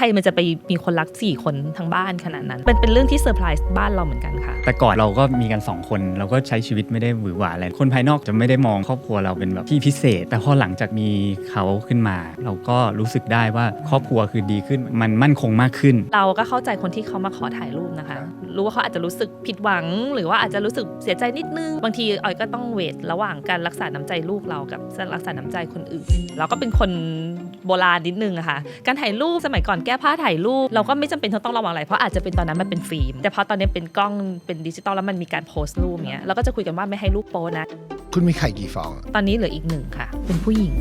ใครมันจะไปมีคนรักสี่คนทั้งบ้านขนาดนั้น เป็นเป็นเรื่องที่เซอร์ไพรส์บ้านเราเหมือนกันค่ะ แต่ก่อนเราก็มีกันสองคน เราก็ใช้ชีวิตไม่ได้หวือหวาอะไร คนภายนอกจะไม่ได้มองครอบครัวเราเป็นแบบที่พิเศษ แต่พอหลังจากมีเขาขึ้นมา เราก็รู้สึกได้ว่าครอบครัวคือดีขึ้น มันมั่นคงมากขึ้น เราก็เข้าใจคนที่เขามาขอถ่ายรูปนะคะ รู้ว่าเขาอาจจะรู้สึกผิดหวัง หรือว่าอาจจะรู้สึกเสียใจนิดนึง บางทีออยก็ต้องเวทระหว่างการรักษาน้ำใจลูกเรากับรักษาน้ำใจคนอื่น เราก็เป็นคนโบราณนิดนึงอะค่ะ การถ่ายรูปสมัยก่อนแก้ผ้าถ่ายรูป เราก็ไม่จำเป็นต้องระวังอะไร เพราะอาจจะเป็นตอนนั้นมันเป็นฟิล์ม แต่พอตอนนี้เป็นกล้องเป็นดิจิตอลแล้วมันมีการโพสต์รูปเนี้ยเราก็จะคุยกันว่าไม่ให้รูปโป๊นะ คุณมีไข่กี่ฟองอะตอนนี้เหลืออีกหนึ่งค่ะ เป็นผู้หญิง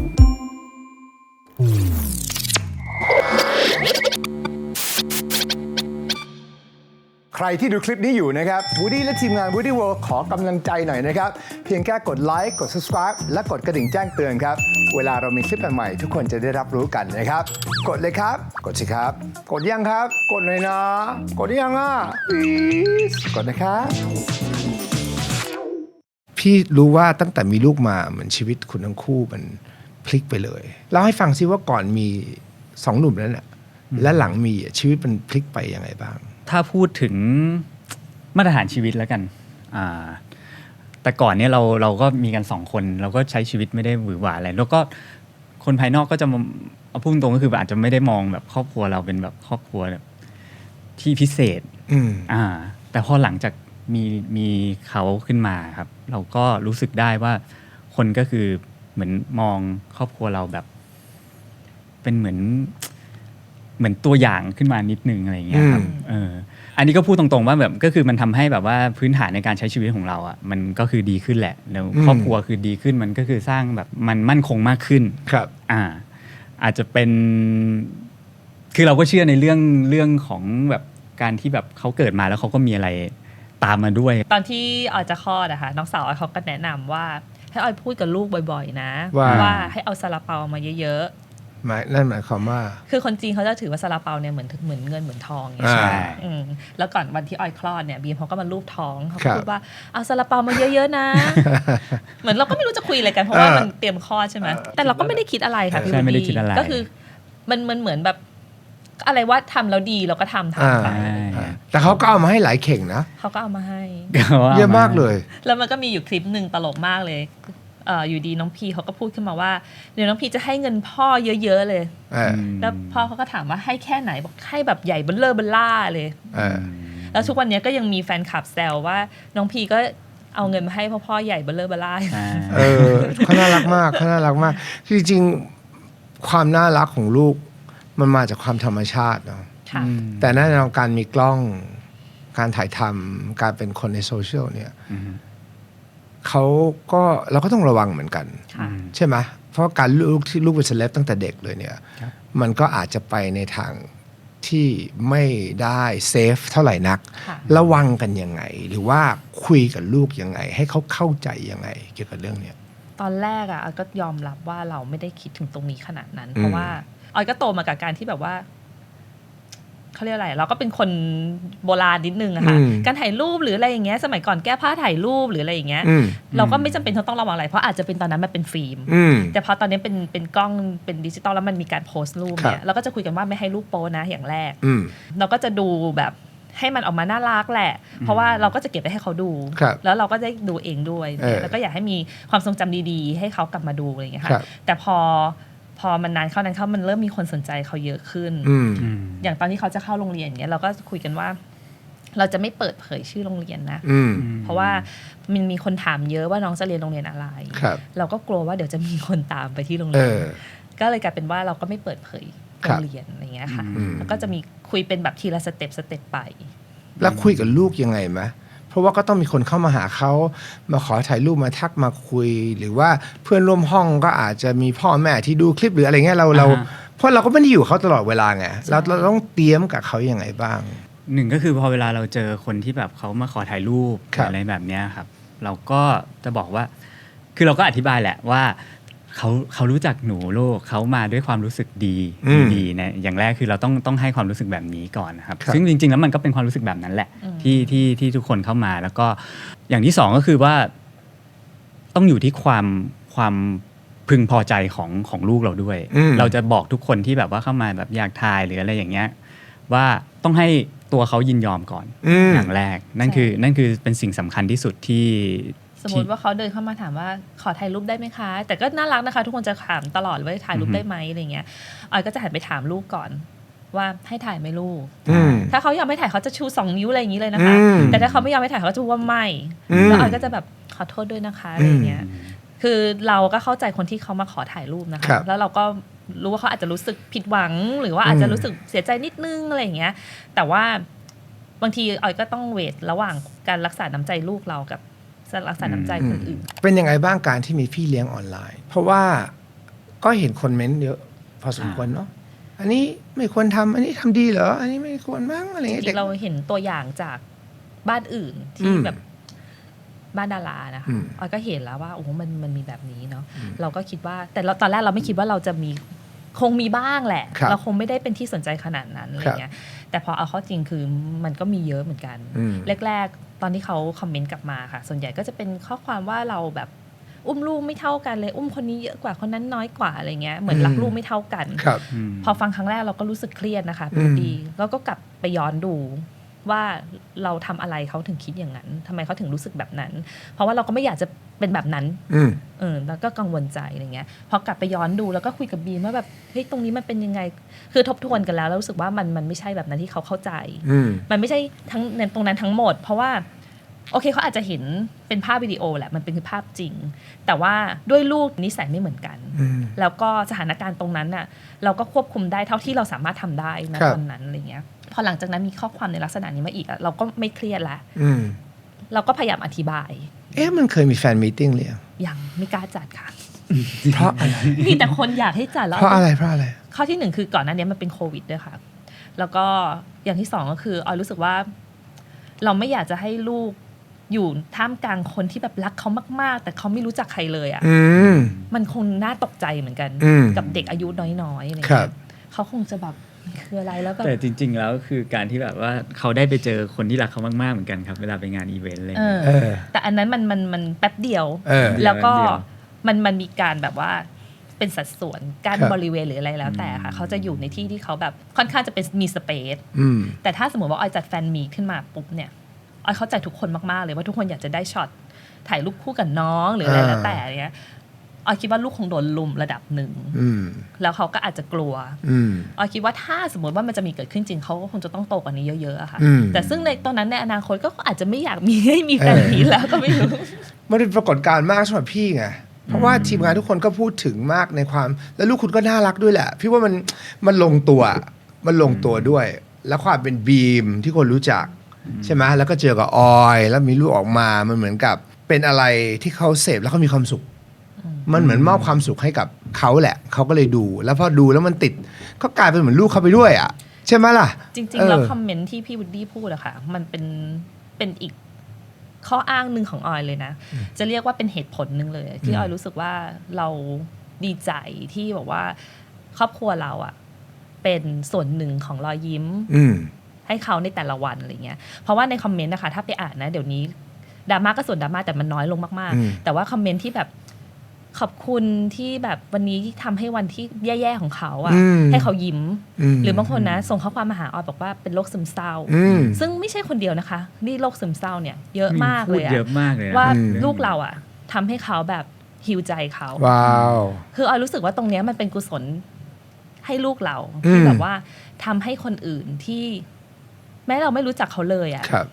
ใครที่ดูคลิปนี้อยู่นะครับ Woody และทีมงาน Woody World ขอกำลังใจหน่อยนะครับ เพียงแค่กดไลค์กด subscribe และกดกระดิ่งแจ้งเตือนครับ เวลาเรามีคลิปใหม่ๆทุกคนจะได้รับรู้กันนะครับ กดเลยครับ กดสิครับ กดยังครับ กดหน่อยนะ กดยังอะ please กดนะครับ พี่รู้ว่าตั้งแต่มีลูกมาเหมือนชีวิตคุณทั้งคู่มันพลิกไปเลยเล่าให้ฟังซิว่าก่อนมีสองหนุ่มนั้นน่ะและหลังมีอะชีวิตมันพลิกไปยังไงบ้าง ถ้าพูดถึงมาตรฐานชีวิตแล้วกันอ่าแต่ก่อนเนี่ยเราเราก็มีกันสองคน เราก็ใช้ชีวิตไม่ได้หวือหวาอะไรแล้วก็คนภายนอกก็จะมาเอาพูดตรงก็คืออาจจะไม่ได้มองแบบครอบครัวเราเป็นแบบครอบครัวแบบที่พิเศษอืมอ่า แต่พอหลังจากมีมีเขาขึ้นมาครับ เราก็รู้สึกได้ว่าคนก็คือเหมือนมองครอบครัวเราแบบ เป็นเหมือน เหมือนตัวอย่างขึ้นมานิดนึงอะไรอย่างเงี้ยครับอืมเอออันนี้ก็พูดตรงๆว่าแบบก็คือมันทำให้แบบว่าพื้นฐานในการใช้ชีวิตของเราอะมันก็คือดีขึ้นแหละแล้วครอบครัวคือดีขึ้นมันก็คือสร้างแบบมันมั่นคงมากขึ้นครับอ่าอาจจะเป็น คือเราก็เชื่อในเรื่องเรื่องของแบบการที่แบบเขาเกิดมาแล้วเขาก็มีอะไรตามมาด้วย ตอนที่ออยจะคลอดอะค่ะน้องสาวออยเขาก็แนะนำว่าให้ออยพูดกับลูกบ่อย ๆ นะว่าให้เอาซาลาเปามาเยอะ หมายนั่นหมายความว่าๆคือคนจีนเขาจะถือว่าซาลาเปาเนี่ยเหมือนเหมือนเงินเหมือนทองอย่างอ่าเงี้ยใช่ไหมอืมแล้วก่อนวันที่ออยคลอดเนี่ยบีมเขาก็มาลูบท้องเขาครับพูดว่าเอาซาลาเปามาเยอะๆนะ เหมือนเราก็ไม่รู้จะคุยอะไรกันเพราะว่าเออมันเตรียมคลอดใช่ไหมแต่เราก็ไม่ได้คิดอะไรค่ะพี่ใช่ไม่ได้วูคิดอะไรก็คือ มันมันเหมือนแบบอะไรว่าทำแล้วดีเราก็ทำอ่าทำไปใช่แต่เขาก็เอามาให้หลายเข่งนะเขาก็เอามาให้เยอะมากเลย แล้วมันก็มีอยู่คลิปหนึ่งตลกมากเลยเอ่ออยู่ดีน้องพีเขาก็พูดขึ้นมาว่าเดี๋ยวน้องพีจะให้เงินพ่อเยอะๆเลยเออแล้วพ่อเขาก็ถามว่าให้แค่ไหนบอกให้แบบใหญ่เบลเลอร์เบลล่าเลยเออแล้วทุกวันนี้ก็ยังมีแฟนคลับแซวว่าน้องพีก็เอาเงินมาให้พ่อพ่อใหญ่เบลเลอร์เบลล่าใช่เออเขาน่ารักมากเขาน่ารักมากคือจริงๆความน่ารักของลูกมันมาจากความธรรมชาติเนาะค่ะอืมแต่แน่นอนการมีกล้อง การถ่ายทำการเป็นคนในโซเชียลเนี่ย อืม เขาก็เราก็ต้องระวังเหมือนกันค่ะใช่ไหมเพราะการลูกที่ลูกเป็นเซเลบตั้งแต่เด็กเลยเนี่ยครับมันก็อาจจะไปในทางที่ไม่ได้เซฟเท่าไหร่นักค่ะระวังกันยังไง หรือว่าคุยกับลูกยังไง ให้เขาเข้าใจยังไง เกี่ยวกับเรื่องเนี้ยตอนแรกอะออยก็ยอมรับว่าเราไม่ได้คิดถึงตรงนี้ขนาดนั้นอืมเพราะว่าออยก็โตมากับการที่แบบว่า เขาเรียกอะไรเราก็เป็นคนโบราณนิดนึงอะค่ะอืมการถ่ายรูปหรืออะไรอย่างเงี้ยสมัยก่อนแก้ผ้าถ่ายรูปหรืออะไรอย่างเงี้ยอืมเราก็ไม่จำเป็นต้องระวังอะไรเพราะอาจจะเป็นตอนนั้นมันเป็นฟิล์มอืมแต่พอตอนนี้เป็นเป็นกล้องเป็นดิจิตอลแล้วมันมีการโพสต์รูปเนี่ครัยบเราก็จะคุยกันว่าไม่ให้รูปโป้นะอย่างแรกอืมเราก็จะดูแบบให้มันออกมาน่ารักแหละ เพราะว่าเราก็จะเก็บไปให้เขาดูครับแล้วเราก็ได้ดูเองด้วยเออแล้วก็อยากให้มีความทรงจำดีๆ ให้เขากลับมาดูอะไรอย่างเงี้ยครัค่ะบแต่พอ พอมันนานเข้านานเข้ามันเริ่มมีคนสนใจเขาเยอะขึ้นอืมอืมอย่างตอนที่เขาจะเข้าโรงเรียนอย่างเงี้ยเราก็คุยกันว่า เราจะไม่เปิดเผยชื่อโรงเรียนนะอืมเพราะว่ามันมีคนถามเยอะว่าน้องจะเรียนโรงเรียนอะไรครับเราก็กลัวว่าเดี๋ยวจะมีคนตามไปที่โรงเอเรียนอก็เลยกลายเป็นว่าเราก็ไม่เปิดเผยคโรรับงเรียนอะไรเงี้ยค่ะอืมแล้วก็จะมีคุยเป็นแบบทีละสเต็ปสเต็ปไป แล้วคุยกับลูกยังไงไหม เพราะว่าก็ต้องมีคนเข้ามาหาเขามาขอถ่ายรูปมาทักมาคุย หรือว่าเพื่อนร่วมห้องก็อาจจะมีพ่อแม่ที่ดูคลิปหรืออะไรเงี้ยเราเราอ่าฮะเพราะเราก็ไม่ได้อยู่กับเขาตลอดเวลาไงเราเราต้องเตรียมกับเขายังไงบ้างหนึ่งก็คือพอเวลาเราเจอคนที่แบบเขามาขอถ่ายรูปหครัรืบออะไรแบบเนี้ยครับ เราก็จะบอกว่า คือเราก็อธิบายแหละว่า เขาเขารู้จักหนูลูกเขามาด้วยความรู้สึกดีอืมดีๆนะอย่างแรกคือเราต้องต้องให้ความรู้สึกแบบนี้ก่อนนะครับ ครับ ซึ่งจริง ๆ แล้วมันก็เป็นความรู้สึกแบบนั้นแหละอืม ที่ที่ที่ทุกคนเข้ามาแล้วก็อย่างที่สองก็คือว่า ต้องอยู่ที่ความความพึงพอใจของของลูกเราด้วย อืม เราจะบอกทุกคนที่แบบว่าเข้ามาแบบอยากทายหรืออะไรอย่างเงี้ยว่าต้องให้ตัวเขายินยอมก่อน อืม อย่างแรกนั่นใช่ คือนั่นคือเป็นสิ่งสำคัญที่สุดที่ส มมติว่าเขาเดินเข้ามาถามว่าขอถ่ายรูปได้ไหมคะ แต่ก็น่ารักนะคะ ทุกคนจะถามตลอดว่าถ่ายรูปได้ไหมอะไรเงี้ยออยก็จะหันไปถามลูกก่อนว่าให้ถ่ายไหมลูกอืมถ้าเขายอมให้ถ่ายเขาจะชูสองนิ้วอะไรอย่างนี้เลยนะคะอืมแต่ถ้าเขาไม่ยอมให้ถ่ายเขาจะพูดว่าไม่อืมแล้วออยก็จะแบบขอโทษด้วยนะคะอะไรอย่างเงี้ย คือเราก็เข้าใจคนที่เขามาขอถ่ายรูปนะครัคะบแล้วเราก็รู้ว่าเขาอาจจะรู้สึกผิดหวัง หรือว่าอาจจะรู้สึกเสียใจนิดนึงอะไรอย่างเงี้ย แต่ว่าบางทีออยก็ต้องเวทระหว่างการรักษาน้ำใจลูกเรากับ รักษาน้ำใจคนอื่น เป็นยังไงบ้างการที่มีพี่เลี้ยงออนไลน์ เพราะว่าก็เห็นคนเม้นต์เยอะพอสมควรเนาะอันนี้ไม่ควรทำอันนี้ทำดีเหรอ อันนี้ไม่ควรมั้งอะไรจเงี้ยริเด็กงๆเราเห็นตัวอย่างจากบ้านอื่นอืที่มแบบบ้านดารานะคะอืมออยก็เห็นแล้วว่าโอ้โหมันมันมีแบบนี้เนาะเราก็คิดว่า แต่เราตอนแรกเราไม่คิดว่าเราจะมีคงมีบ้างแหละครับเราคงไม่ได้เป็นที่สนใจขนาดนั้นอะไรเงี้ยแต่พอเอาเข้าจริงคือมันก็มีเยอะเหมือนกันอืมแรก ๆ ตอนที่เขาคอมเมนต์กลับมาค่ะ ส่วนใหญ่ก็จะเป็นข้อความว่าเราแบบอุ้มลูกไม่เท่ากันเลย อุ้มคนนี้เยอะกว่าคนนั้นน้อยกว่าอะไรเงี้ยเหมือนรักอืมลูกไม่เท่ากัน ครับอืมพอฟังครั้งแรกเราก็รู้สึกเครียดนะคะอืพี่มดีแล้วก็กลับไปย้อนดู ว่าเราทำอะไรเขาถึงคิดอย่างนั้นทำไมเขาถึงรู้สึกแบบนั้น เพราะว่าเราก็ไม่อยากจะเป็นแบบนั้นอืมเออแล้วก็กังวลใจอะไรเงี้ยพอกลับไปย้อนดูแล้วก็คุยกับบีมว่าแบบเฮ้ยตรงนี้มันเป็นยังไง คือทบทวนกันแล้วแล้วรู้สึกว่ามันมันไม่ใช่แบบนั้นที่เขาเข้าใจอืมมันไม่ใช่ทั้งในตรงนั้นทั้งหมด เพราะว่าโอเคเขาอาจจะเห็นเป็นภาพวิดีโอแหละมันเป็นคือภาพจริง แต่ว่าด้วยลูกนิสัยไม่เหมือนกันอืมแล้วก็สถานการณ์ตรงนั้นน่ะเราก็ควบคุมได้เท่าที่เราสามารถทำได้นะครับตอนนั้นอะไรเงี้ย พอหลังจากนั้นมีข้อความในลักษณะนี้มาอีกอะเราก็ไม่เครียดละอืมเราก็พยายามอธิบาย เอ๊ะมันเคยมีแฟนมีตติ้งหรือยังยังไม่กล้าจัดค่ะ เพราะอะไรมีแต่คนอยากให้จัดแล้วเพราะอะไรเพราะอะไรข้อที่หนึ่งคือก่อนหน้านี้มันเป็นโควิดด้วยค่ะ แล้วก็อย่างที่สองก็คือออยรู้สึกว่า เราไม่อยากจะให้ลูกอยู่ท่ามกลางคนที่แบบรักเขามาก ๆ แต่เขาไม่รู้จักใครเลยอะ่ะอืมมันคงน่าตกใจเหมือนกันอืมกับเด็กอายุน้อยๆอะไรครัเงี้บยเขาคงจะแบบมัน คืออะไรแล้วแบบแต่จริง ๆ แล้วคือการที่แบบว่าเขาได้ไปเจอคนที่รักเขามาก ๆ เหมือนกันครับ เวลาไปงานอีเวนต์อะไรอย่างเอเงี้ยอเออแต่อันนั้นมันมันมันแป๊บเดียว เออ แล้วก็แป๊บเดียวมันมันมีการแบบว่าเป็นสัดส่วนการครับบริเวณหรืออะไรแล้วแต่ค่ะ เขาจะอยู่ในที่ที่เขาแบบค่อนข้างจะเป็นมีสเปซ อืม แต่ถ้าสมมติว่าออยจัดแฟนมีตขึ้นมาปุ๊บเนี่ยออยเข้าใจทุกคนมาก ๆ เลยว่าทุกคนอยากจะได้ช็อตถ่ายรูปคู่กับน้องหรืออะไรอ่าแล้วแต่เนี่ย ออยคิดว่าลูกคงโดนลุมระดับหนึ่งอืมแล้วเขาก็อาจจะกลัวอืมออยคิดว่าถ้าสมมติว่ามันจะมีเกิดขึ้นจริงเขาก็คงจะต้องโตกว่านี้เยอะๆอะค่ะอืมแต่ซึ่งในตอนนั้นในอนาคตก็อาจจะไม่อยากมีให้มีแฟนมีตแล้วก็ไม่รู้มันเป็นปรากฏการณ์มากสำหรับพี่ไงเพราะว่าทีมงานทุกคนก็พูดถึงมากในความ แล้วลูกคุณก็น่ารักด้วยแหละ พี่ว่ามันมันลงตัวมันลงตัวด้วย แล้วความเป็นบีมที่คนรู้จักใช่ไหมแล้วก็เจอกับออย แล้วมีลูกออกมามันเหมือนกับเป็นอะไรที่เขาเสพแล้วเขามีความสุข มันเหมือนมอบความสุขให้กับเขาแหละ เขาก็เลยดู แล้วพอดูแล้วมันติดก็กลายเป็นเหมือนลูกเขาไปด้วยอะ ใช่ไหมล่ะ จริงเอๆอแล้วคอมเมนต์ที่พี่วูดดี้พูดอะค่ะ มันเป็นเป็นอีกข้ออ้างหนึ่งของออยเลยนะ จะเรียกว่าเป็นเหตุผลหนึ่งเลย ที่ออยรู้สึกว่าเราดีใจที่บอกว่า ครอบครัวเราอะเป็นส่วนหนึ่งของรอยยิ้มอืมให้เขาในแต่ละวันอะไรเงี้ย เพราะว่าในคอมเมนต์นะคะ ถ้าไปอ่านนะ เดี๋ยวนี้ดราม่าก็ส่วนดราม่าแต่มันน้อยลงมากอืมๆแต่ว่าคอมเมนต์ที่แบบ ขอบคุณที่แบบวันนี้ทำให้วันที่แย่ๆของเขาอะอืมให้เขายิ้มมหรือบางคนนะ ส่งข้อความมาหาออยบอกว่าเป็นโรคซึมเศร้าอืมซึ่งไม่ใช่คนเดียวนะคะ นี่โรคซึมเศร้าเนี่ย เยอะมากพูเลดยอะเยอะมากเลยนะว่าอืมลูกเราอะทำให้เขาแบบฮิวใจเขาว้าวคือออยรู้สึกว่าตรงเนี้ยมันเป็นกุศลให้ลูกเราอืมที่แบบว่าทำให้คนอื่นที่ แม้เราไม่รู้จักเขาเลยอะครับ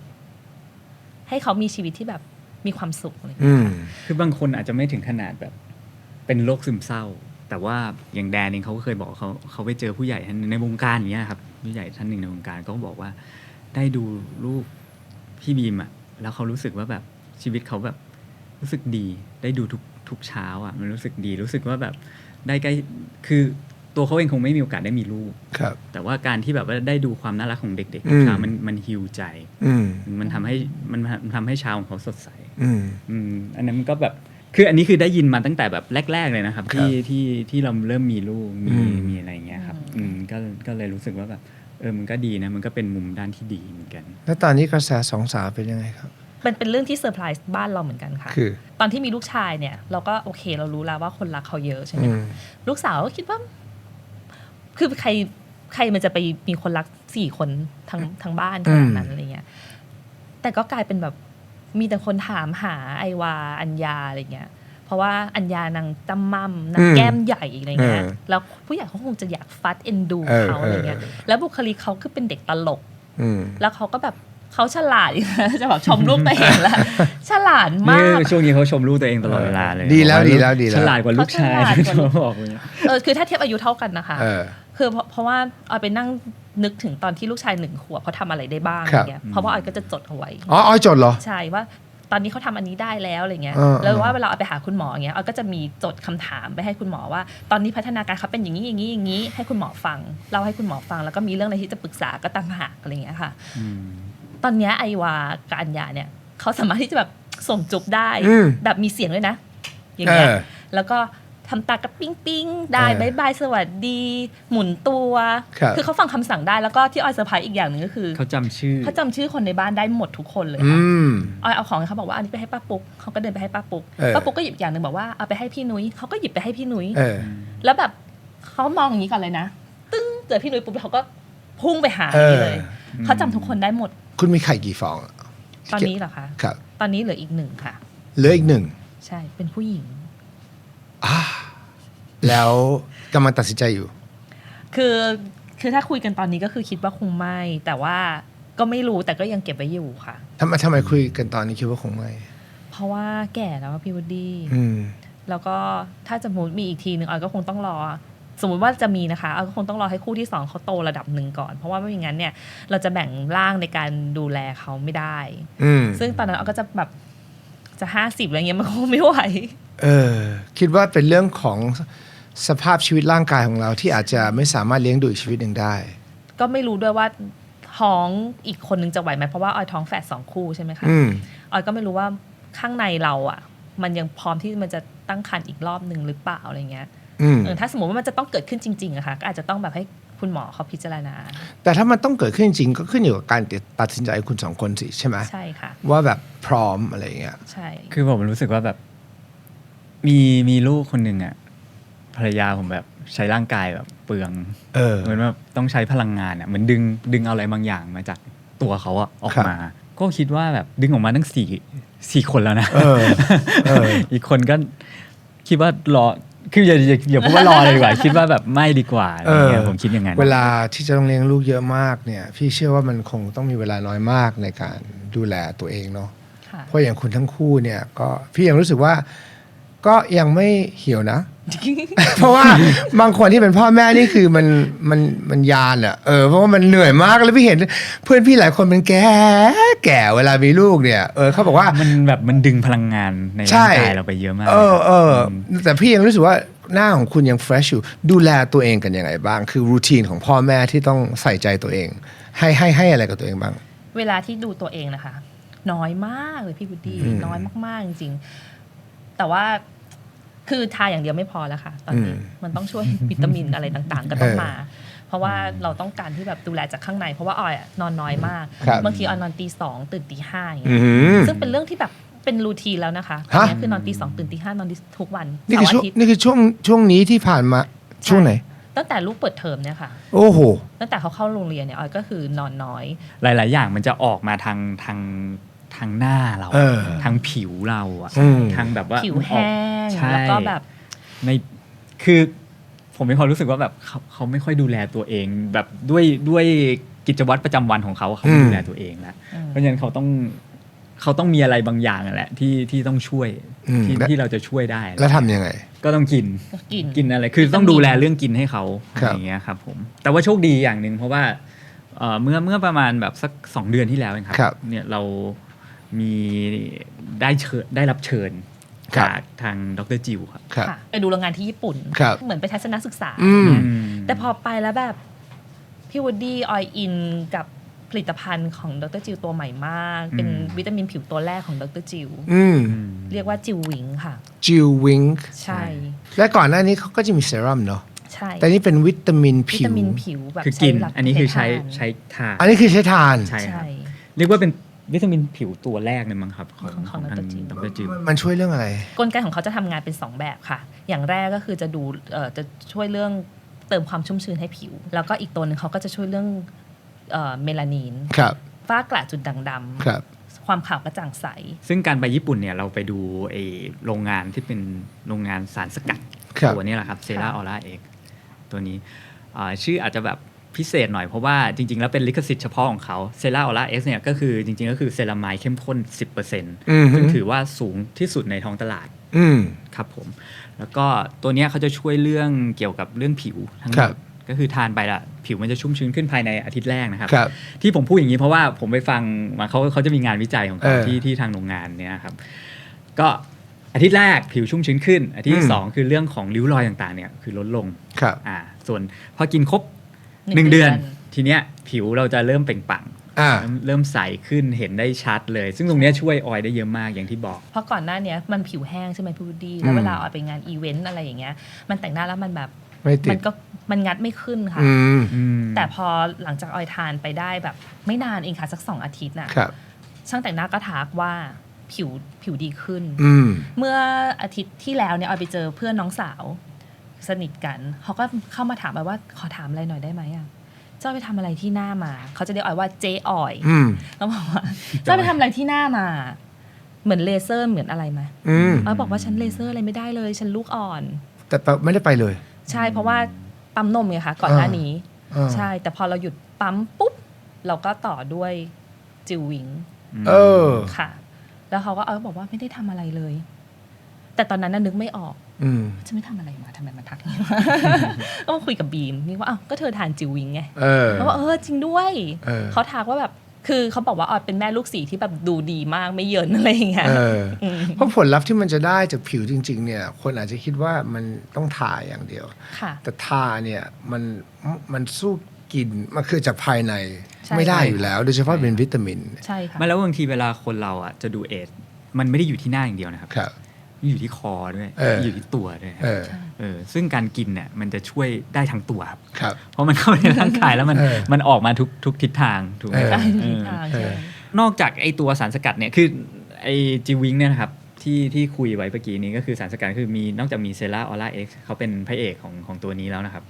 ให้เขามีชีวิตที่แบบมีความสุขอะไรอย่างอืเงี้ยมคือบางคนอาจจะไม่ถึงขนาดแบบ เป็นโรคซึมเศร้า แต่ว่าอย่างแดนเองเขาก็เคยบอกเขาเขาไปเจอผู้ใหญ่ท่านหนึ่งในวงการอย่างเงี้ยครับผู้ใหญ่ท่านหนึ่งในวงการก็บอกว่า ได้ดูลูกพี่บีมอะแล้วเขารู้สึกว่าแบบชีวิตเขาแบบรู้สึกดี ได้ดูทุกทุกเช้าอะมันรู้สึกดีรู้สึกว่าแบบได้ใกล้คือตัวเขาเองคงไม่มีโอกาสได้มีลูกครับ แต่ว่าการที่แบบว่าได้ดูความน่ารักของเด็กๆอืทุกมเช้ามันมันฮิวใจอืมมันทำให้มันมันทำให้เช้าของเขาสดใส อืมอืมอันนั้นมันก็แบบ คืออันนี้คือได้ยินมาตั้งแต่แบบแรก ๆเลยนะครับครับที่ที่ที่เราเริ่มมีลูกมีอืมมีอะไรอย่างเงี้ยครับ อืมก็ก็เลยรู้สึกว่าแบบเออมันก็ดีนะ มันก็เป็นมุมด้านที่ดีเหมือนกัน แล้วตอนนี้กระแสสองสาวเป็นยังไงครับเป็นเป็นเรื่องที่เซอร์ไพรส์บ้านเราเหมือนกันค่ะ คือ ตอนที่มีลูกชายเนี่ย เราก็โอเคเรารู้แล้วว่าคนรักเขาเยอะใช่ไหมอืมลูกสาวก็คิดว่า คือใครใครมันจะไปมีคนรักสี่คนทั้งทั้งบ้านขนาดนั้นอะไรเงี้ย แต่ก็กลายเป็นแบบ มีแต่คนถามหาไอวาอัญญาอะไรเงี้ย เพราะว่าอัญญานางจำมั่มนางแก้มใหญ่อะไรเงี้ยเออแล้วผู้ใหญ่เขาคงจะอยากฟัดเอ็นดูเออเขาอะไรเงี้ยเออแล้วบุคลิกเขาคือเป็นเด็กตลกอืมแล้วเขาก็แบบเขาฉลาดอีกนะจะแบบชมลูกตัวเองละฉลาดนี่มากช่วงนี้เขาชมลูกตัวเองตลอดเวลาเลย ดีแล้วบอกาดีแล้วดีแล้วฉลาดกว่าลูกชายเขาฉลาดกว่าเขาบอกอย่างเงี้ยเออคือถ้าเทียบอายุเท่ากันนะคะเออ คือเพราะเพราะว่าออยไปนั่งนึกถึงตอนที่ลูกชายหนึ่งขวบเขาทำอะไรได้บ้างครับอะไรเงี้ยเพราะว่าออยก็จะจดเอาไว้ อ๋อออยจดเหรอ ใช่ว่าตอนนี้เขาทำอันนี้ได้แล้วอะไรเงี้ยเออ แล้วว่าเวลาเอาไปหาคุณหมออย่างเงี้ยออยก็จะมีจดคำถามไปให้คุณหมอว่า ตอนนี้พัฒนาการเขาเป็นอย่างนี้อย่างนี้อย่างนี้ ให้คุณหมอฟังเล่าให้คุณหมอฟัง แล้วก็มีเรื่องอะไรที่จะปรึกษาก็ต่างหากอะไรเงี้ยค่ะ อืม ตอนเนี้ยไอวากับอัญญาเนี่ยเขาสามารถที่จะแบบส่งจุบได้ อืม แบบมีเสียงด้วยนะ อย่างเงี้ยเออ แล้วก็ ทำตากระปิ้งปิ้งได้เออบายบายสวัสดี หมุนตัวครับอเขาฟังคำสั่งได้แล้วก็ที่ออยเซอร์ไพรส์อีกอย่างหนึ่งก็คือเขาจำชื่อ เขาจำชื่อคนในบ้านได้หมดทุกคนเลยอืค่ะ ม ออยเอาของให้เขาบอกว่าอันนี้ไปให้ป้าปุ๊กเขาก็เดินไปให้ป้าปุ๊กเออ ป้าปุ๊กก็หยิบอย่างหนึ่งบอกว่าเอาไปให้พี่นุ้ยเขาก็หยิบไปให้พี่นุ้ยเออ แล้วแบบเขามองอย่างนี้ก่อนเลยนะ ตึ้งเจอพี่นุ้ยปุ๊บเขาก็พุ่งไปหาเออนี่เลยเขาจำทุกคนได้หมดคุณมีไข่กี่ฟองอะตอนนี้เหรอคะครับ ตอนนี้เหลืออีกหนึ่งค่ะ เหลืออีกหนึ่ง ใช่เป็นผู้หญิง แล้วกำลังตัดสินใจอยู่ คือคือถ้าคุยกันตอนนี้ก็คือคิดว่าคงไม่ แต่ว่าก็ไม่รู้แต่ก็ยังเก็บไว้อยู่ค่ะทำไมทำไมคุยกันตอนนี้คิดว่าคงไม่ เพราะว่าแก่แล้วอะพี่วดดี้อืมแล้วก็ถ้าจะมูดมีอีกทีหนึ่งออยก็คงต้องรอ สมมุติว่าจะมีนะคะออยก็คงต้องรอให้คู่ที่สองเขาโตระดับหนึ่งก่อน เพราะว่าไม่อย่างนั้นเนี่ย เราจะแบ่งร่างในการดูแลเขาไม่ได้อืมซึ่งตอนนั้นออยก็จะแบบจะห้าสิบอะไรเงี้ยมันคงไม่ไหว เออคิดว่าเป็นเรื่องของสภาพชีวิตร่างกายของเราที่อาจจะไม่สามารถเลี้ยงดูอีกชีวิตหนึ่งได้ ก็ไม่รู้ด้วยว่าท้องอีกคนนึงจะไหวไหมเพราะว่าออยท้องแฝดสองคู่ใช่ไหมคะอืมออยก็ไม่รู้ว่าข้างในเราอะ มันยังพร้อมที่มันจะตั้งครรภ์อีกรอบหนึ่งหรือเปล่าอะไรเงี้ยอืมเออถ้าสมมติว่ามันจะต้องเกิดขึ้นจริงๆอะค่ะก็อาจจะต้องแบบให้คุณหมอเขาพิจารณา แต่ถ้ามันต้องเกิดขึ้นจริงก็ขึ้นอยู่กับการตัดสินใจของคุณสองคนสิใช่ไหมใช่ค่ะ ว่าแบบพร้อมอะไรอย่างเงี้ย ใช่ คือผมรู้สึกว่าแบบ มีมีลูกคนหนึ่งอะภรรยาผมแบบใช้ร่างกายแบบเปลืองเออ เหมือนแบบต้องใช้พลังงานอะเหมือนดึงดึงเอาอะไรบางอย่างมาจากตัวเขาอะออกครับมา ก็คิดว่าแบบดึงออกมาตั้งสี่สี่คนแล้วนะเออเออ อีกคนก็คิดว่ารอคืออย่าอย่าอย่าพูดว่ารอเลยดีกว่า คิดว่าแบบไม่ดีกว่าอะไรเงี้ยเออ ผมคิดอย่างนั้น เวลาที่จะต้องเลี้ยงลูกเยอะมากเนี่ย พี่เชื่อว่ามันคงต้องมีเวลาน้อยมากในการดูแลตัวเองเนาะ ค่ะ เพราะอย่างคุณทั้งคู่เนี่ยก็พี่ยังรู้สึกว่า ก็ยังไม่เหี่ยวนะ เพราะว่าบางคนที่เป็นพ่อแม่นี่คือมันมันมันยานอะเออเพราะว่ามันเหนื่อยมากแล้วพี่เห็นเพื่อนพี่หลายคนเป็นแก่แก่เวลามีลูกเนี่ยเออเขาบอกว่ามันแบบมันดึงพลังงานในใช่ร่างกายเราไปเยอะมาก เออเออมแต่พี่ยังรู้สึกว่าหน้าของคุณยัง fresh อยู่ดูแลตัวเองกันยังไงบ้าง คือรูทีนของพ่อแม่ที่ต้องใส่ใจตัวเอง ให้ให้ให้อะไรกับตัวเองบ้าง เวลาที่ดูตัวเองนะคะ น้อยมากเลยพี่บุดดี้อืมน้อยมากๆจริงๆแต่ว่า คือทาอย่างเดียวไม่พอแล้วค่ะ ตอนนี้อืมมันต้องช่วยวิตามินอะไรต่างๆ ก็ต้องเออมา เพราะว่าเราต้องการที่แบบดูแลจากข้างใน เพราะว่าออยอะนอนน้อยมากครับบางทีออยนอนตีสองตื่นตีห้าอย่างอืเงี้ยมซึ่งเป็นเรื่องที่แบบเป็นรูทีนแล้วนะคะตฮะอนนี้คือนอนตีสองตื่นตีห้านอนทุกวันนี่เสาคือร์ช่วงอาทิตย์นี่คือช่วงช่วงนี้ที่ผ่านมาช่วงไหนตั้งแต่ลูกเปิดเทอมเนี่ยค่ะ โอ้โห ตั้งแต่เขาเข้าโรงเรียนเนี่ยออยก็คือนอนน้อย หลาย ๆ อย่างมันจะออกมาทางทางทางหน้าเราเออทางผิวเราอะอืมทางแบบว่าผิวมันอแห้อก งใช่ แล้วก็แบบในคือผมมีความรู้สึกว่าแบบเขาเขาไม่ค่อยดูแลตัวเอง แบบด้วยด้วยกิจวัตรประจำวันของเขาเขาไม่อืม ดูแลตัวเองแล้วอืม เพราะฉะนั้นเขาต้องเขาต้องมีอะไรบางอย่างนั่นแหละที่ที่ต้องช่วยอืมที่และที่เราจะช่วยได้ แล้วทำยังไง ก็ต้องกินก็กิน กินอะไรคือต้องดูแลเรื่องกินให้เขาคอะรับไรอย่างเงี้ยครับผมแต่ว่าโชคดีอย่างหนึ่งเพราะว่าเอ่อเมื่อเมื่อประมาณแบบสักสองเดือนที่แล้วเองครัครับเนี่ยเรามีได้เชิญได้รับเชิญ ครับจากทางดรจิวครับ ครับ ค่ะไปดูโรงงานที่ญี่ปุ่น ครับ เหมือนไปทัศนศึกษา อืม แต่พอไปแล้วแบบ พี่วูดดี้ออยอินกับผลิตภัณฑ์ของดรจิวตัวใหม่มาก เป็นอืม วิตามินผิวตัวแรกของดรจิวอืมอืม เรียกว่าจิววิงค่ะ จิววิงใช่ และก่อนหน้านี้เขาก็จะมีเซรั่มเนาะใช่แต่นี่เป็นวิตามินวิผิว ตามินผิวแบบคือกิน ใช้หลัอันนี้คือใช้ทานใช้ทานอันนี้คือใช้ทาน ใช่ครับใช่เรียกว่าเป็น วิตามินผิวตัวแรกเลยมั้งครับ ของของทาง Dr. Jill ดรจิวมันช่วยเรื่องอะไร กลไกของเขาจะทำงานเป็น 2 แบบค่ะ อย่างแรกก็คือจะดูเอ่อจะช่วยเรื่องเติมความชุ่มชื้นให้ผิว แล้วก็อีกตัวหนึ่งเขาก็จะช่วยเรื่องเอ่อเมลานีน ครับ ฝ้ากระจุดด่างดครับำความขาวกระจ่างใส ซึ่งการไปญี่ปุ่นเนี่ยเราไปดูไอโรงงานที่เป็นโรงงานสารสกัดครับ ตัวนี้แหละครับเซราออร่าเอกตัวนี้อ่าชื่ออาจจะแบบ พิเศษหน่อยเพราะว่าจริง ๆ แล้วเป็นลิขสิทธิ์เฉพาะของเขาเซราออร่าเอ็กเนี่ยก็คือจริง ๆ ก็คือเซรามายเข้มข้น 10%อืมซึ่งถือว่าสูงที่สุดในท้องตลาดครับผม แล้วก็ตัวเนี้ยเขาจะช่วยเรื่องเกี่ยวกับเรื่องผิวทั้งหมดก็คือทานไปละผิวมันจะชุ่มชื้นขึ้นภายในอาทิตย์แรกนะครับรบที่ผมพูดอย่างนี้เพราะว่าผมไปฟังมาเขาเขาจะมีงานวิจัยของเขาที่ที่ทางโรงงานเนี่ยครับ ก็อาทิตย์แรกผิวชุ่มชื้นขึ้น อาทิตย์ที่สองคือเรื่องของริ้วรอยต่างๆเนี่ยคือลดลงครับอ่าส่วนพอกินครบ หหนึ่นึ่งงเดือนเดือน ทีเนี้ยผิวเราจะเริ่มเปล่งปลั่งอ่า เริ่มเริ่มใสขึ้นเห็นได้ชัดเลย ซึ่งตรงเนี้ยช่วยออยได้เยอะมากอย่างที่บอก เพราะก่อนหน้าเนี้ยมันผิวแห้งใช่ไหมพี่วูดดี้อืแล้วมเวลาออกไปงานอีเวนต์อะไรอย่างเงี้ยมันแต่งหน้าแล้วมันแบบไม่ติมัดก็มันงัดไม่ขึ้นค่ะอืมแต่พอหลังจากออยทานไปได้แบบไม่นานเองค่ะสักสองอาทิตย์น่ะครับ ช่างแต่งหน้าก็ทักว่าผิวผิวดีขึ้น อืม เมื่ออาทิตย์ที่แล้วเนี่ยออยไปเจอเพื่อนน้องสาว สนิทกันเขาก็เข้ามาถามออยว่าขอถามอะไรหน่อยได้ไหมอะเจ้าไปทำอะไรที่หน้ามา เขาจะเรียกออยว่าเจออยอืมเขาบอกว่าเจ้าไปทำอะไรที่หน้ามา เหมือนเลเซอร์เหมือนอะไรไหมอืมออยบอกว่าฉันเลเซอร์อะไรไม่ได้เลย ฉันลูกอ่อน แต่ไม่ได้ไปเลย ใช่เพราะว่าปั๊มนมไงคะก่อนหน้านี้อ่าใช่ แต่พอเราหยุดปั๊มปุ๊บ เราก็ต่อด้วยจิววิงเออค่ะ แล้วเขาก็เออบอกว่าไม่ได้ทำอะไรเลย แต่ตอนนั้นน่ะนึกไม่ออกอืมฉันไม่ทำอะไรมาทำไมมาทักอย่างนี้วะก็มาคุยกับบีมนี่ว่าอ้าวก็เธอทานจิววิงไงเออแล้วว่าเออจริงด้วยเออเขาทักว่าแบบคือเขาบอกว่าออยเป็นแม่ลูกสีที่แบบดูดีมากไม่เหยินอะไรอย่างเงี้ยเออมเพราะผลลัพธ์ที่มันจะได้จากผิวจริง ๆ เนี่ย คนอาจจะคิดว่ามันต้องทาอย่างเดียวค่ะแต่ทาเนี่ยมันมันสู้กินมันคือจากภายในใช่ไม่ได้อยู่แล้ว โดยเฉพาะเป็นวิตามิน ใช่ค่ะไมาแล้วบางทีเวลาคนเราอะจะดูเอดส์มันไม่ได้อยู่ที่หน้าอย่างเดียวนะครับครับมัน อยู่ที่คอด้วยเออ อยู่ที่ตัวด้วยครับเออ เออซึ่งการกินเนี่ยมันจะช่วยได้ทั้งตัวครับ ครับ เพราะมันเข้าไปในร่างกายแล้วมันเออมันออกมาทุกทุกทิศทางถูกไหมครับใช่เออทางเอใช่อนอกจากไอตัวสารสกัดเนี่ยคือไอจิวิงเนี่ยนะครับที่ที่คุยไว้เมื่อกี้นี้ก็คือสารสกัดคือมีนอกจากมีเซราออร่าเอ็กซ์เขาเป็นพระเอกของของตัวนี้แล้วนะครับ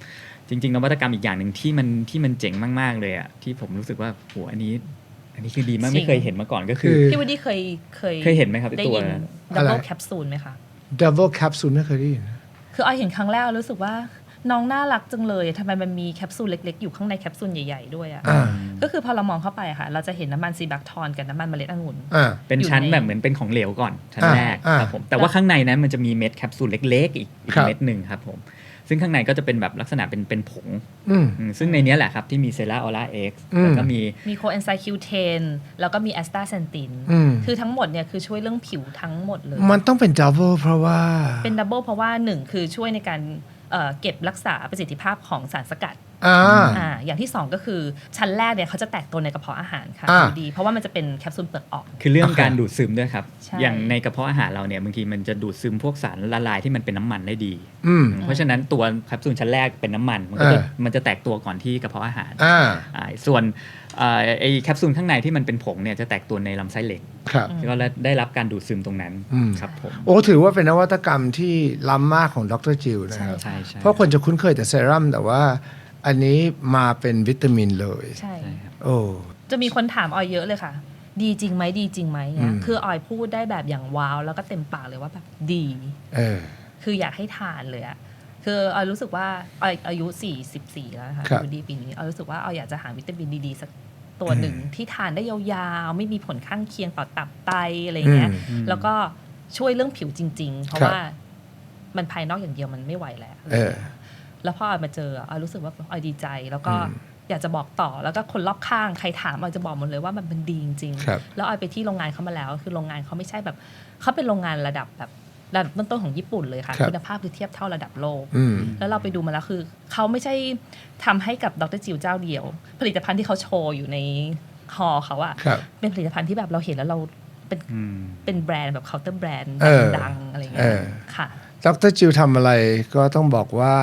จริง ๆนวัตกรรมอีกอย่างหนึ่งที่มันที่มันเจ๋งมาก ๆ เลยอะที่ผมรู้สึกว่าโหอันนี้ อันนี้คือดีมากจริง ไม่เคยเห็นมาก่อนก็คือคือพี่วูดดี้เคยเคยเคยเห็นไหมครับไอ้ได้ตัวยินอะดับไรเบิลแคปซูลไหมคะ double capsule ไม่เคยได้ยินคือออยเห็นครั้งแรกรู้สึกว่าน้องน่ารักจังเลยทำไมมันมีแคปซูลเล็ก ๆ อยู่ข้างในแคปซูลใหญ่ ๆ ด้วยอะอ่าก็คือพอเรามองเข้าไปอะค่ะ เราจะเห็นน้ำมันซีบักทอนกับน้ำมันเมล็ดองุ่น อ่า เป็นอยู่ชั้นใน แบบเหมือนเป็นของเหลวก่อนชั้นอ่าแรกอ่าครับผมแต่ว่าข้างในนั้นมันจะมีเม็ดแคปซูลเล็ก ๆ อีกอีกครับ เม็ดหนึ่งครับผม ซึ่งข้างในก็จะเป็นแบบลักษณะเป็นเป็นผงอืมอืมซึ่งในเนี้ยแหละครับ ที่มีเซราออร่าเอ็กซ์อืมแล้วก็มีมีโคเอนไซม์คิวเทนแล้วก็มีแอสตาเซนตินอืมคือทั้งหมดเนี่ยคือช่วยเรื่องผิวทั้งหมดเลย มันต้องเป็น double เพราะว่าเป็นดับเบิลเพราะว่าหนึ่งคือช่วยในการ เอ่อเก็บรักษาประสิทธิภาพของสารสกัดอ่าอ่าอย่างที่สองก็คือชั้นแรกเนี่ยเขาจะแตกตัวในกระเพาะอาหารค่ะอ่าดี เพราะว่ามันจะเป็นแคปซูลเปลือกอ่อนคือเรื่องโอเคการดูดซึมด้วยครับใช่อย่างในกระเพาะอาหารเราเนี่ยบางทีมันจะดูดซึมพวกสารละลายที่มันเป็นน้ำมันได้ดีอืมเพราะฉะนั้นตัวแคปซูลชั้นแรกเป็นน้ำมัน มันก็จะเออมันจะแตกตัวก่อนที่กระเพาะอาหารอ่าอ่าส่วนเอ่อ ไอแคปซูลข้างในที่มันเป็นผงเนี่ยจะแตกตัวในลำไส้เหล็กครับก็ได้รับการดูดซึมตรงนั้นอืมครับผมโอ้ถือว่าเป็นนวัตกรรมที่ล้ำมากของดรจิลนะครับใช่ใช่เพราะคนจะคุ้นเคยแต่เซรั่มแต่ว่าอันนี้มาเป็นวิตามินเลยใช่ใช่ครับโอ้จะมีคนถามออยเยอะเลยค่ะ ดีจริงไหมดีจริงไหมเนี่ยอืมคือออยพูดได้แบบอย่างว้าวแล้วก็เต็มปากเลยว่าแบบดีเออคืออยากให้ทานเลยอะคือออยรู้สึกว่าออยอายุ 44 แล้วนะคะครับดูดีปีนี้ออยรู้สึกว่าออยอยากจะหาวิตามินดีๆสัก ตัวหนึ่งที่ทานได้ยาวๆ ไม่มีผลข้างเคียงต่อตับไตอะไรเงี้ยอืมแล้วก็ช่วยเรื่องผิวจริง ๆ เพราะครับว่ามันภายนอกอย่างเดียวมันไม่ไหวแล้วเออแล้วพอออยมาเจอออยรู้สึกว่าออยดีใจ แล้วก็อืมอยากจะบอกต่อแล้วก็คนรอบข้างใครถามออยจะบอกหมดเลยว่ามันเป็นดีจริงครับๆแล้วออยไปที่โรงงานเขามาแล้ว คือโรงงานเขาไม่ใช่แบบเขาเป็นโรงงานระดับแบบ ระดับต้นๆของญี่ปุ่นเลยค่ะครับคุณภาพคือเทียบเท่าระดับโลกอืมแล้วเราไปดูมาแล้วคือ เขาไม่ใช่ทำให้กับดรจิวเจ้าเดียว ผลิตภัณฑ์ที่เขาโชว์อยู่ในฮอลล์เขาอะครับเป็นผลิตภัณฑ์ที่แบบเราเห็นแล้วเราเป็นอืมเป็นแบรนด์แบบเคาน์เตอร์แบรนด์เออดังๆอะไรอย่างเอเงี้ยอค่ะดรจิลทำอะไรก็ต้องบอกว่า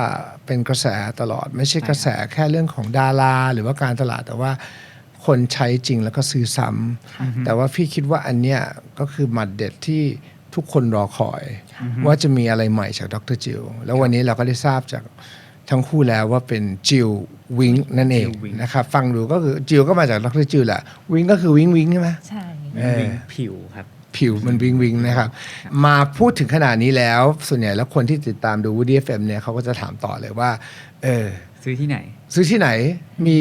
เป็นกระแสตลอด ไม่ใช่กระแสแค่เรื่องของดารา หรือว่าการตลาดแต่ว่าคนใช้จริงแล้วก็ซื้อซ้ำแต่ว่าพี่คิดว่าอันเนี้ยก็คือหมัดเด็ดที่ ทุกคนรอคอย ว่าจะมีอะไรใหม่จากดรจิลแล้ววันนี้เราก็ได้ทราบจากทั้งคู่แล้วว่าเป็นจิลวิงนั่นเอง Jill Wing นะครับฟังดูก็คือจิลก็มาจากดรจิลแหละวิงก็คือวิงวิงใช่ไหมใช่เออผิวครับผิวมันวิงวิงนะครับ มาพูดถึงขนาดนี้แล้ว ส่วนใหญ่แล้วคนที่ติดตามดู Woody FM เนี่ยเขาก็จะถามต่อเลยว่า เออ ซื้อที่ไหน ซื้อที่ไหนมี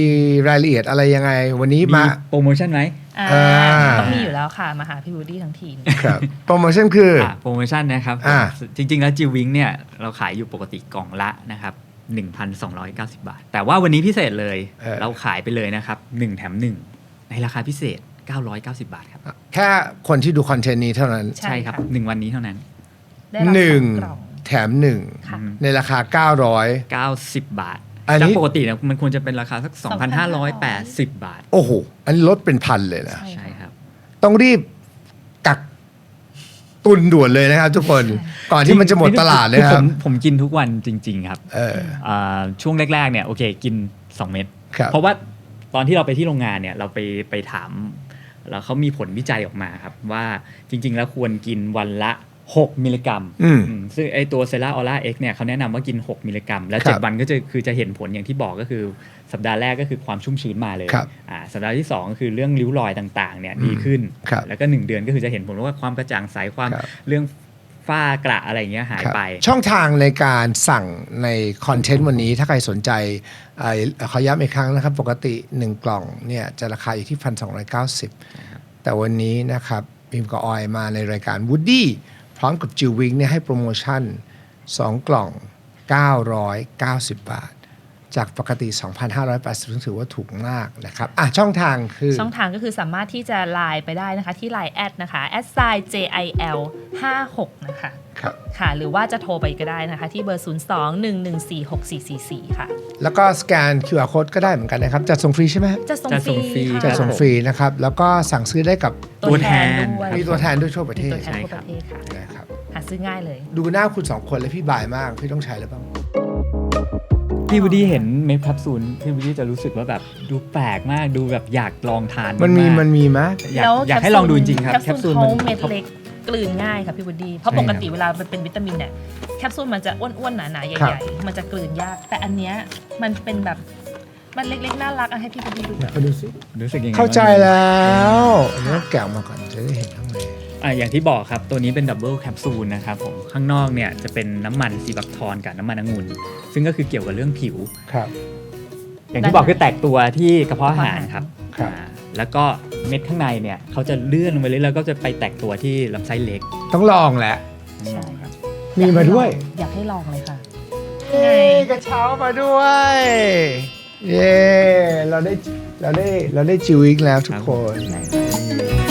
รายละเอียดอะไรยังไง วันนี้มีมาโปรโมชั่นไหม อ่าอ่า ต้องมีอยู่แล้วค่ะ มาหาพี่วูดดี้ทั้งทีครับโปรโมชั่นคืออะโปรโมชั่นนะครับ อ่า จริง ๆ แล้วจิววิงเนี่ย เราขายอยู่ปกติกล่องละนะครับ 1,290 บาท แต่ว่าวันนี้พิเศษเลย เออ เราขายไปเลยนะครับ 1 แถม 1 ในราคาพิเศษ 990 บาทครับ แค่คนที่ดูคอนเทนต์นี้เท่านั้น ใช่ครับ ค่ะหนึ่งวันนี้เท่านั้น ได้รับหนึ่งสอกล่อง แถมหนึ่งค่ะ ในราคา 900 90 บาท อันนี้จากปกติเนี่ยมันควรจะเป็นราคาสัก 2,580 บาท โอ้โห อันนี้ลดเป็นพันเลยนะ ใช่ใช่ครับ ต้องรีบกักตุนด่วนเลยนะครับทุกคน ก่อนที่มันจะหมดตลาดเลยอคผรับมผมกินทุกวันจริง ๆ ครับเออ อ่าช่วงแรก ๆ เนี่ยโอเคกิน 2 เม็ดครับ เพราะว่าตอนที่เราไปที่โรงงานเนี่ยเราไปไปถาม แล้วเขามีผลวิจัยออกมาครับว่าจริง ๆ แล้วควรกินวันละ 6 มิลลิกรัมอืมอืมซึ่งไอตัวเซราออร่าเอ็กเนี่ยเขาแนะนำว่ากิน 6 มิลลิกรัม แล้ว ครับ7 วันก็จะคือจะเห็นผลอย่างที่บอกก็คือ สัปดาห์แรกก็คือความชุ่มชื้นมาเลยครับอ่าสัปดาห์ที่ 2 ก็คือเรื่องริ้วรอยต่างๆเนี่ยดีขึ้น ครับแล้วก็ 1 เดือนก็คือจะเห็นผลว่าความกระจ่างใสความครับ เรื่องฝ้ากระอะไรอย่างเงี้ยหายครับไป ช่องทางในการสั่งในคอนเทนต์วันนี้ถ้าใครสนใจเอ่อขอย้ำอีกครั้งนะครับ ปกติ 1 กล่องเนี่ยจะราคาอยู่ที่ 1,290 แต่วันนี้นะครับพิมพ์กับออยมาในรายการ Woody พ ร้อมกับจิววิงเนี่ยให้โปรโมชั่น 2 กล่อง 990 บาท จากปกติ 2,580ซึ่งถือว่าถูกมากนะครับอะช่องทางคือ ช่องทางก็คือสามารถที่จะไลน์ไปได้นะคะที่ไลน์แอดนะคะแอดไซ JIL 56นะคะครับค่ะ หรือว่าจะโทรไปก็ได้นะคะ ที่เบอร์ 02-114-6444 ค่ะ แล้วก็สแกน QR code ก็ได้เหมือนกันนะครับ จัดส่งฟรีใช่ไหมฮะจะส่งจะฟส่งฟรีรีค่ะจัดส่งฟรีนะครับ แล้วก็สั่งซื้อได้กับตัวแทนด้วยมีตัวแทนด้วยทั่วประเทมีศตัวแทนใช่ทั่วคปรับระเทศค่ะนะครับหา ซื้อง่ายเลย ดูหน้าคุณสองคนแล้วพี่บายมาก พี่ต้องใช้หรือเปล่าพี่วูดดี้เห็นเม็ดแคปซูลพี่วูดดี้จะรู้สึกว่าแบบดูแปลกมากดูแบบอยากลองทานมันมีากมันมีไหมอยากแล้วอยากให้ลองดูจริงๆครับแคปซูลมัเขาเม็ดเล็กกลืนง่ายค่ะพี่บุดีเพราะใช่ครับปกติเวลามันเป็นวิตามินเนี่ยแคปซูลมันจะอ้วนๆหนาๆใครัหญ่บๆมันจะกลืนยาก แต่อันเนี้ยมันเป็นแบบมันเล็กๆน่ารักอะให้พี่บุดีดูไหนขอดูสิรู้สึกยังไงเข้าใจบ้งแล้วอันนี้แกะออกมาก่อนจะได้เห็นข้างใน อะอย่างที่บอกครับ ตัวนี้เป็นดับเบิลแคปซูลนะครับผมข้างนอกเนี่ยจะเป็นน้ำมันซีบักทอนกับน้ำมันองุ่นซึ่งก็คือเกี่ยวกับเรื่องผิว ครับ อย่างที่บอกคือแตกตัวที่กระเพาะอาหารครับครับ อ่าแล้วก็เม็ดข้างในเนี่ยเขาจะเลื่อนลงไปเรื่อยๆแล้วก็จะไปแตกตัวที่ลำไส้เล็กต้องลองแหละ ใช่ ครับมีมาด้วยอยากให้ลองเลยค่ะ เย้กระเช้ามาด้วย เย้เราได้เราได้เราได้จิวอีกแล้วทุกคนนี่